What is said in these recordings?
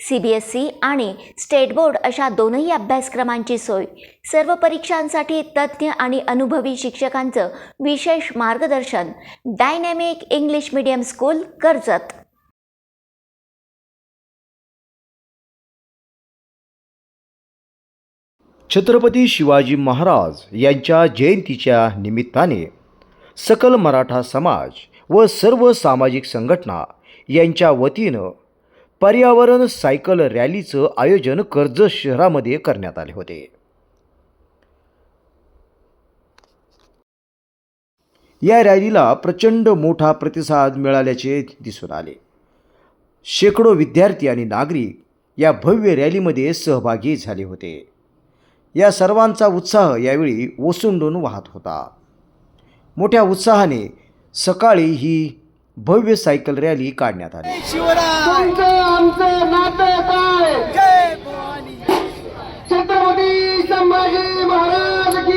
C B S C आणि state board अशा दोनही अभ्यासक्रमांची सोय. सर्व परीक्षांसाठी तज्ज्ञ आणि अनुभवी शिक्षकांचं विशेष मार्गदर्शन. Dynamic English medium school Karjat. Chhatrapati Shivaji Maharaj यांच्या जयंतीच्या निमित्ताने सकल मराठा समाज व सर्व सामाजिक संघटना यांच्या वतीनं पर्यावरण सायकल रॅलीचं आयोजन कर्जत शहरामध्ये करण्यात आले होते. या रॅलीला प्रचंड मोठा प्रतिसाद मिळाल्याचे दिसून आले. शेकडो विद्यार्थी आणि नागरिक या भव्य रॅलीमध्ये सहभागी झाले होते. या सर्वांचा उत्साह यावेळी ओसंडून वाहत होता. मोठ्या उत्साहाने सकाळी ही भव्य सायकल रॅली काढण्यात आली. तुमचं आमचं नातं काय छत्रपती संभाजी महाराज की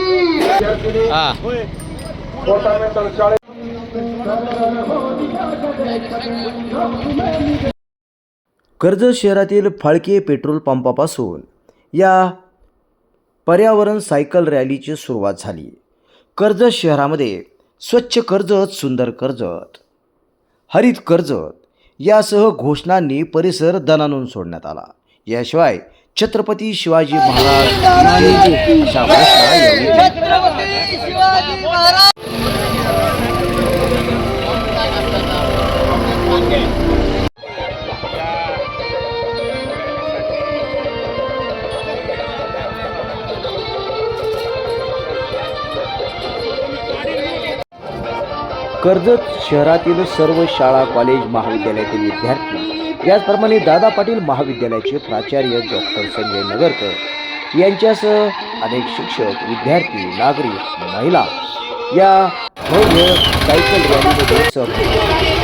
कर्जत शहरातील फाळके पेट्रोल पंपापासून या पर्यावरण सायकल रॅलीची सुरुवात झाली. कर्जत शहरामध्ये स्वच्छ कर्जत सुंदर कर्जत. हरित कर्जत यासह घोषणांनी परिसर दणानून सोडण्यात आला. याशिवाय छत्रपती शिवाजी महाराज अशा कर्जत शहरातील सर्व शाळा कॉलेज महाविद्यालयातील विद्यार्थी याचप्रमाणे दादा पाटील महाविद्यालयाचे प्राचार्य डॉक्टर संजय नगरकर यांच्यासह अनेक शिक्षक विद्यार्थी नागरिक महिला या भव्य सायकल रॅलीमध्ये सहभागी झाले.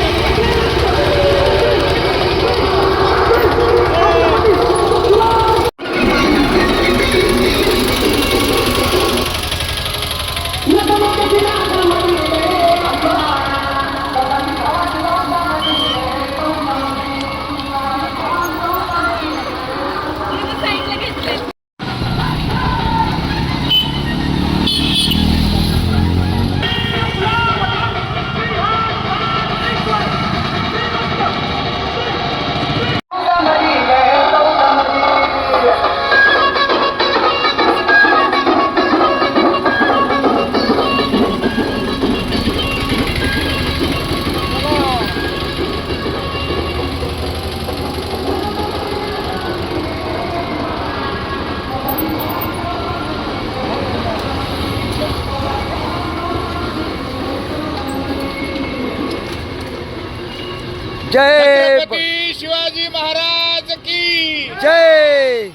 जय छत्रपती शिवाजी महाराज की. जय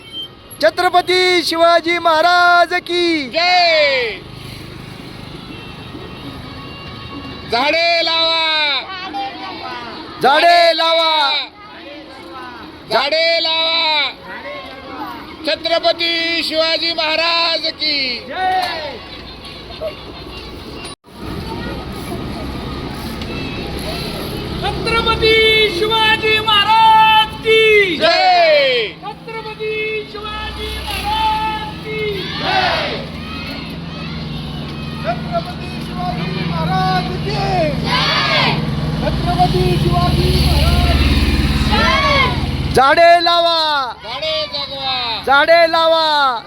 छत्रपती शिवाजी महाराज की. जय. झाडे लावा. झाडे लावा. झाडे लावा. छत्रपती शिवाजी महाराज की. छत्रपती झाडे लावा. झाडे जगवा. झाडे लावा.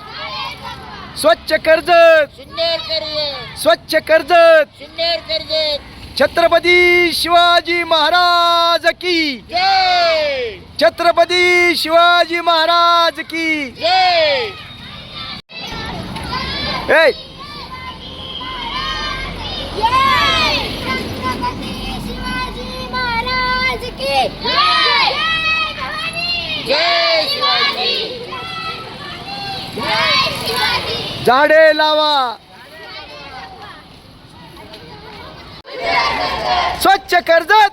स्वच्छ कर्जत. सुंदर कर्ज स्वच्छ कर्जत. सुंदर कर्ज छत्रपती शिवाजी महाराज की. जय. छत्रपती शिवाजी महाराज की. जय. ए. झाडे लावा. स्वच्छ कर्जत.